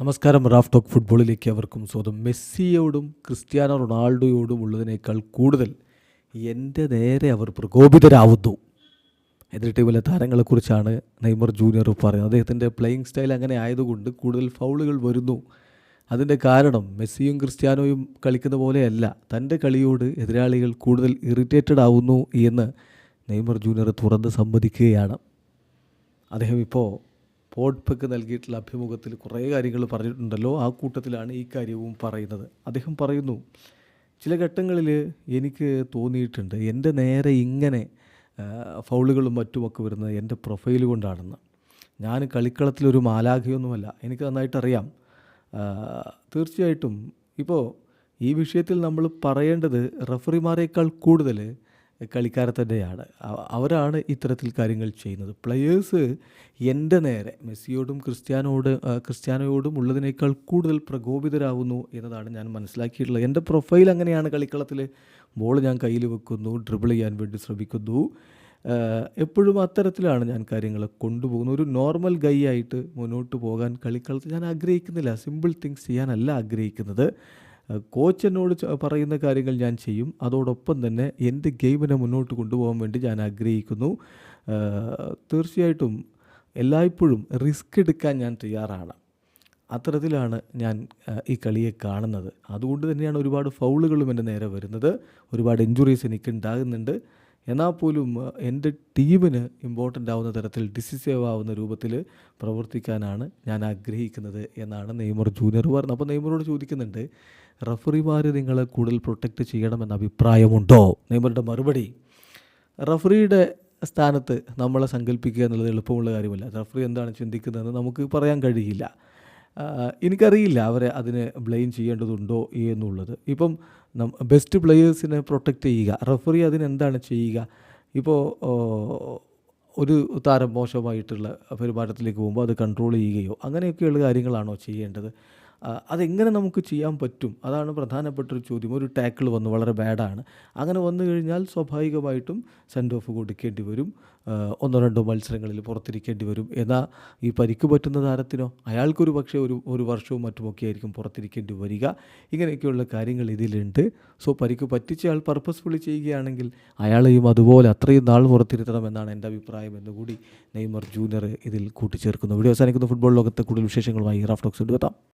നമസ്കാരം Raf talk ഫുട്ബോളിലേക്ക് അവർക്കും സ്വന്തം മെസ്സിയോടും ക്രിസ്ത്യാനോ റൊണാൾഡോയോടും ഉള്ളതിനേക്കാൾ കൂടുതൽ എന്റെ നേരെ അവർ പ്രകോപിതരാവുന്നു. എതിർ ടീമിലെ താരങ്ങളെക്കുറിച്ചാണ് നെയ്മർ ജൂനിയർ പറയുന്നത്. അദ്ദേഹത്തിന്റെ പ്ലേയിങ് സ്റ്റൈൽ അങ്ങനെ ആയതുകൊണ്ട് കൂടുതൽ ഫൗളുകൾ വരുന്നു. അതിന്റെ കാരണം മെസ്സിയും ക്രിസ്ത്യാനോയും കളിക്കുന്ന പോലെയല്ല. തന്റെ കളിയോട് എതിരാളികൾ കൂടുതൽ ഇറിറ്റേറ്റഡ് ആവുന്നു എന്ന് നെയ്മർ ജൂനിയർ തുറന്ന് സമ്മതിക്കുകയാണ്. അദ്ദേഹം ഇപ്പോൾ പോഡ്പെക്ക് നൽകിയിട്ടുള്ള അഭിമുഖത്തിൽ കുറേ കാര്യങ്ങൾ പറഞ്ഞിട്ടുണ്ടല്ലോ. ആ കൂട്ടത്തിലാണ് ഈ കാര്യവും പറയുന്നത്. അദ്ദേഹം പറയുന്നു ചില ഘട്ടങ്ങളിൽ എനിക്ക് തോന്നിയിട്ടുണ്ട് എന്റെ നേരെ ഇങ്ങനെ ഫൗളുകളും മറ്റുമൊക്കെ വരുന്നത് എന്റെ പ്രൊഫൈൽ കൊണ്ടാണെന്ന്. ഞാൻ കളിക്കളത്തിലൊരു മാലാഖയൊന്നുമല്ല. എനിക്ക് നന്നായിട്ടറിയാം തീർച്ചയായിട്ടും. ഇപ്പോൾ ഈ വിഷയത്തിൽ നമ്മൾ പറയേണ്ടത് റഫറിമാരേക്കാൾ കൂടുതൽ കളിക്കാരെ തന്നെയാണ്. അവരാണ് ഇത്തരത്തിൽ കാര്യങ്ങൾ ചെയ്യുന്നത്. പ്ലെയേഴ്സ് എന്റെ നേരെ മെസ്സിയോടും ക്രിസ്ത്യാനോട് ക്രിസ്ത്യാനോയോടും ഉള്ളതിനേക്കാൾ കൂടുതൽ പ്രകോപിതരാകുന്നു എന്നതാണ് ഞാൻ മനസ്സിലാക്കിയിട്ടുള്ളത്. എന്റെ പ്രൊഫൈൽ അങ്ങനെയാണ് കളിക്കളത്തിൽ. ബോൾ ഞാൻ കയ്യിൽ വെക്കുന്നു ഡ്രിബിൾ ചെയ്യാൻ വേണ്ടി ശ്രമിക്കുന്നു. എപ്പോഴും അത്തരത്തിലാണ് ഞാൻ കാര്യങ്ങൾ കൊണ്ടുപോകുന്നത്. ഒരു നോർമൽ ഗൈ ആയിട്ട് മുന്നോട്ട് പോകാൻ കളിക്കളത്തിൽ ഞാൻ ആഗ്രഹിക്കുന്നില്ല. സിമ്പിൾ തിങ്സ് ചെയ്യാനല്ല ആഗ്രഹിക്കുന്നത്. കോച്ച് എന്നോട് പറയുന്ന കാര്യങ്ങൾ ഞാൻ ചെയ്യും. അതോടൊപ്പം തന്നെ എന്റെ ഗെയിമിനെ മുന്നോട്ട് കൊണ്ടുപോകാൻ വേണ്ടി ഞാൻ ആഗ്രഹിക്കുന്നു. തീർച്ചയായിട്ടും എല്ലായ്പ്പോഴും റിസ്ക് എടുക്കാൻ ഞാൻ തയ്യാറാണ്. അത്തരത്തിലാണ് ഞാൻ ഈ കളിയെ കാണുന്നത്. അതുകൊണ്ട് തന്നെയാണ് ഒരുപാട് ഫൗളുകളും എന്റെ നേരെ വരുന്നത്. ഒരുപാട് ഇഞ്ചുറീസ് എനിക്ക് ഉണ്ടാകുന്നുണ്ട് എന്നാൽ പോലും എന്റെ ടീമിന് ഇമ്പോർട്ടന്റ് ആവുന്ന തരത്തിൽ ഡിസിസീവ് ആവുന്ന രൂപത്തിൽ പ്രവർത്തിക്കാനാണ് ഞാൻ ആഗ്രഹിക്കുന്നത് എന്നാണ് നെയ്മർ ജൂനിയർ പറഞ്ഞത്. അപ്പോൾ നെയ്മറോട് ചോദിക്കുന്നുണ്ട് റഫറിമാർ നിങ്ങളെ കൂടുതൽ പ്രൊട്ടക്റ്റ് ചെയ്യണമെന്ന അഭിപ്രായമുണ്ടോ? നെയ്മറുടെ മറുപടി റഫറിയുടെ സ്ഥാനത്ത് നമ്മളെ സങ്കല്പിക്കുക എന്നുള്ളത് എളുപ്പമുള്ള കാര്യമല്ല. റഫറി എന്താണ് ചിന്തിക്കുന്നതെന്ന് നമുക്ക് പറയാൻ കഴിയില്ല. എനിക്കറിയില്ല അവരെ അതിന് ബ്ലെയിം ചെയ്യേണ്ടതുണ്ടോ എന്നുള്ളത്. ഇപ്പം ബെസ്റ്റ് പ്ലെയേഴ്സിനെ പ്രൊട്ടക്റ്റ് ചെയ്യുക. റെഫറി അതിനെന്താണ് ചെയ്യുക? ഇപ്പോൾ ഒരു താരം മോശമായിട്ടുള്ള പെരുമാറ്റത്തിലേക്ക് പോകുമ്പോൾ അത് കൺട്രോൾ ചെയ്യുകയോ അങ്ങനെയൊക്കെയുള്ള കാര്യങ്ങളാണോ ചെയ്യേണ്ടത്? അതെങ്ങനെ നമുക്ക് ചെയ്യാൻ പറ്റും? അതാണ് പ്രധാനപ്പെട്ട ഒരു ചോദ്യം. ഒരു ടാക്കിൾ വന്നു വളരെ ബാഡാണ്. അങ്ങനെ വന്നു കഴിഞ്ഞാൽ സ്വാഭാവികമായിട്ടും സെൻഡ് ഓഫ് കൊടുക്കേണ്ടി വരും. ഒന്നോ രണ്ടോ മത്സരങ്ങളിൽ പുറത്തിരിക്കേണ്ടി വരും. എന്നാൽ ഈ പരിക്ക് പറ്റുന്ന താരത്തിനോ അയാൾക്കൊരു പക്ഷേ ഒരു ഒരു വർഷവും മറ്റുമൊക്കെ ആയിരിക്കും പുറത്തിരിക്കേണ്ടി വരിക. ഇങ്ങനെയൊക്കെയുള്ള കാര്യങ്ങൾ ഇതിലുണ്ട്. സോ പരിക്ക് പറ്റിച്ചയാൾ പർപ്പസ്ഫുള്ളി ചെയ്യുകയാണെങ്കിൽ അയാളെയും അതുപോലെ അത്രയും നാൾ പുറത്തിരുത്തണം എന്നാണ് എന്റെ അഭിപ്രായം എന്നുകൂടി നെയ്മർ ജൂനിയർ ഇതിൽ കൂട്ടിച്ചേർക്കുന്നു. വീഡിയോ അവസാനിക്കുന്ന. ഫുട്ബോൾ ലോകത്തെ കൂടുതൽ വിശേഷങ്ങളുമായി റാഫ്റ്റോക്സ് എടുത്താം